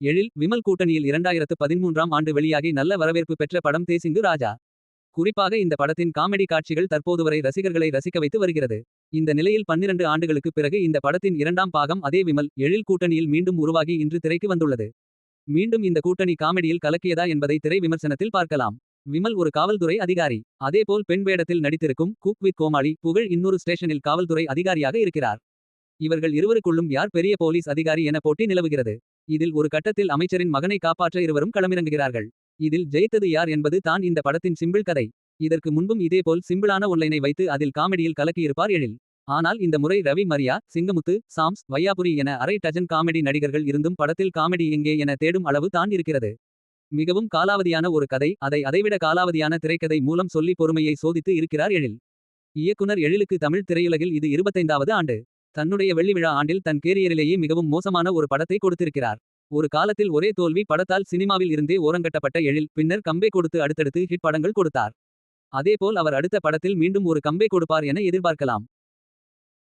எழில் விமல் கூட்டணியில் இரண்டாயிரத்து பதிமூன்றாம் ஆண்டு வெளியாகி நல்ல வரவேற்பு பெற்ற படம் தேசிங்கு ராஜா. குறிப்பாக இந்த படத்தின் காமெடி காட்சிகள் தற்போது வரை ரசிகர்களை ரசிக்க வைத்து வருகிறது. இந்த நிலையில் 12 ஆண்டுகளுக்குப் பிறகு இந்த படத்தின் இரண்டாம் பாகம் அதே விமல் எழில் கூட்டணியில் மீண்டும் உருவாகி இன்று திரைக்கு வந்துள்ளது. மீண்டும் இந்த கூட்டணி காமெடியில் கலக்கியதா என்பதை திரை விமர்சனத்தில் பார்க்கலாம். விமல் ஒரு காவல்துறை அதிகாரி. அதேபோல் பெண் வேடத்தில் நடித்திருக்கும் குக் வித் கோமாளி புகழ் இன்னொரு ஸ்டேஷனில் காவல்துறை அதிகாரியாக இருக்கிறார். இவர்கள் இருவருக்குள்ளும் யார் பெரிய போலீஸ் அதிகாரி என போட்டி நிலவுகிறது. இதில் ஒரு கட்டத்தில் அமைச்சரின் மகனை காப்பாற்ற இருவரும் களமிறங்குகிறார்கள். இதில் ஜெயித்தது யார் என்பது தான் இந்த படத்தின் சிம்பிள் கதை. இதற்கு முன்பும் இதேபோல் சிம்பிளான ஒன்லைனை வைத்து அதில் காமெடியில் கலக்கியிருப்பார் எழில். ஆனால் இந்த முறை ரவி மரியா சிங்கமுத்து சாம்ஸ் வையாபுரி என அரை டஜன் காமெடி நடிகர்கள் இருந்தும் படத்தில் காமெடி எங்கே என தேடும் அளவு தான் இருக்கிறது. மிகவும் காலாவதியான ஒரு கதை அதை அதைவிட காலாவதியான திரைக்கதை மூலம் சொல்லி பொறுமையை சோதித்து இருக்கிறார் எழில். இயக்குனர் எழிலுக்கு தமிழ் திரையுலகில் இது 25வது ஆண்டு. தன்னுடைய வெள்ளி விழா ஆண்டில் தன் கேரியரிலேயே மிகவும் மோசமான ஒரு படத்தை கொடுத்திருக்கிறார். ஒரு காலத்தில் ஒரே தோல்வி படத்தால் சினிமாவில் இருந்தே ஓரங்கட்டப்பட்ட எழில் பின்னர் கம்பே கொடுத்து அடுத்தடுத்து ஹிட் படங்கள் கொடுத்தார். அதேபோல் அவர் அடுத்த படத்தில் மீண்டும் ஒரு கம்பே கொடுப்பார் என எதிர்பார்க்கலாம்.